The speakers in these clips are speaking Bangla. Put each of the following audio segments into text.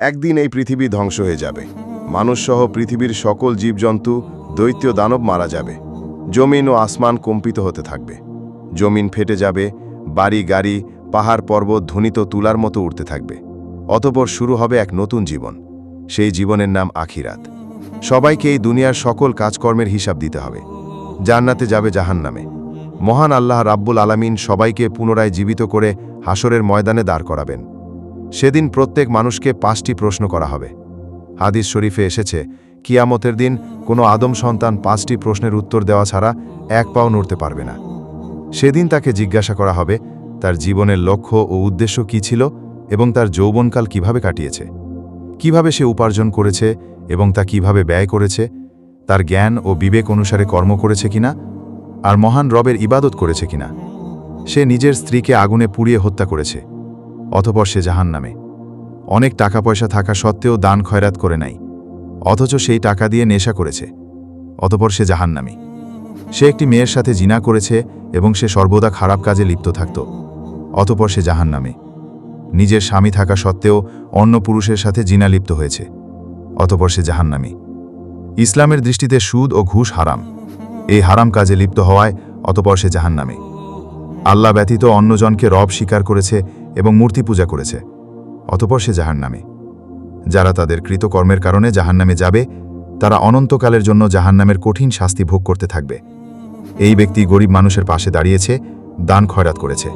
একদিন এই পৃথিবী ধ্বংস হয়ে যাবে। মানুষসহ পৃথিবীর সকল জীবজন্তু, দৈত্য দানব মারা যাবে। জমিন ও আসমান কম্পিত হতে থাকবে। জমিন ফেটে যাবে, বাড়ি, গাড়ি, পাহাড়, পর্বত, ধ্বনিত তুলার মতো উঠতে থাকবে। অতপর শুরু হবে এক নতুন জীবন। সেই জীবনের নাম আখিরাত। সবাইকে এই দুনিয়ার সকল কাজকর্মের হিসাব দিতে হবে। জান্নাতে যাবে জাহান্নামে। মহান আল্লাহ রাব্বুল আলামিন সবাইকে পুনরায় জীবিত করে হাসরের ময়দানে দাঁড় করাবেন। সেদিন প্রত্যেক মানুষকে পাঁচটি প্রশ্ন করা হবে। হাদিস শরীফে এসেছে, কিয়ামতের দিন কোনো আদম সন্তান পাঁচটি প্রশ্নের উত্তর দেওয়া ছাড়া এক পাও নড়তে পারবে না। সেদিন তাকে জিজ্ঞাসা করা হবে, তার জীবনের লক্ষ্য ও উদ্দেশ্য কী ছিল এবং তার যৌবনকাল কীভাবে কাটিয়েছে? কীভাবে সে উপার্জন করেছে এবং তা কীভাবে ব্যয় করেছে? তার জ্ঞান ও বিবেক অনুসারে কর্ম করেছে কিনা? আর মহান রবের ইবাদত করেছে কিনা? সে নিজের স্ত্রীকে আগুনে পুড়িয়ে হত্যা করেছে। অতপর সে জাহান নামে অনেক টাকা পয়সা থাকা সত্ত্বেও দান খয়রাত করে নাই, অথচ সেই টাকা দিয়ে নেশা করেছে, অতপর সে জাহান্নামী। সে একটি মেয়ের সাথে জিনা করেছে এবং সে সর্বদা খারাপ কাজে লিপ্ত থাকত, অতপর সে জাহান্নামে। নিজের স্বামী থাকা সত্ত্বেও অন্য পুরুষের সাথে জিনা লিপ্ত হয়েছে, অতপর সে জাহান্নামী। ইসলামের দৃষ্টিতে সুদ ও ঘুষ হারাম, এই হারাম কাজে লিপ্ত হওয়ায় অতপর সে জাহান্নামে। আল্লাহ ব্যতীত অন্যজনকে রব স্বীকার করেছে এবং মূর্তি পূজা করেছে, অতপর সে জাহান্নামে। যারা তাদের কৃতকর্মের কারণে জাহান্নামে যাবে, তারা অনন্তকালের জন্য জাহান্নামের কঠিন শাস্তি ভোগ করতে থাকবে। এই ব্যক্তি গরিব মানুষের পাশে দাঁড়িয়েছে, দান খয়রাত করেছে,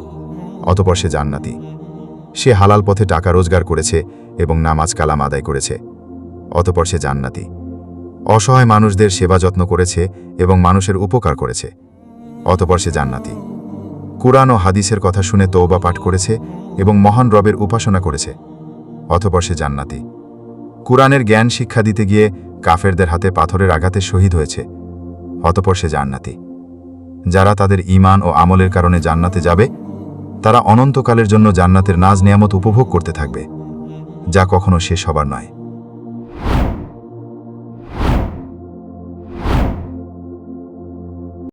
অতপর সে জান্নাতি। সে হালাল পথে টাকা রোজগার করেছে এবং নামাজ কালাম আদায় করেছে, অতপর সে জান্নাতি। অসহায় মানুষদের সেবা যত্ন করেছে এবং মানুষের উপকার করেছে, অতপর সে জান্নাতি। কুরআন ও হাদিসের কথা শুনে তৌবা পাঠ করেছে এবং মহান রবের উপাসনা করেছে অতপর সে জান্নাতি। কুরআনের জ্ঞান শিক্ষা দিতে গিয়ে কাফেরদের হাতে পাথরের আঘাতে শহীদ হয়েছে, অতপর সে জান্নাতি। যারা তাদের ঈমান ও আমলের কারণে জান্নাতে যাবে, তারা অনন্তকালের জন্য জান্নাতের নাজ নিয়ামত উপভোগ করতে থাকবে, যা কখনো শেষ হবার নয়।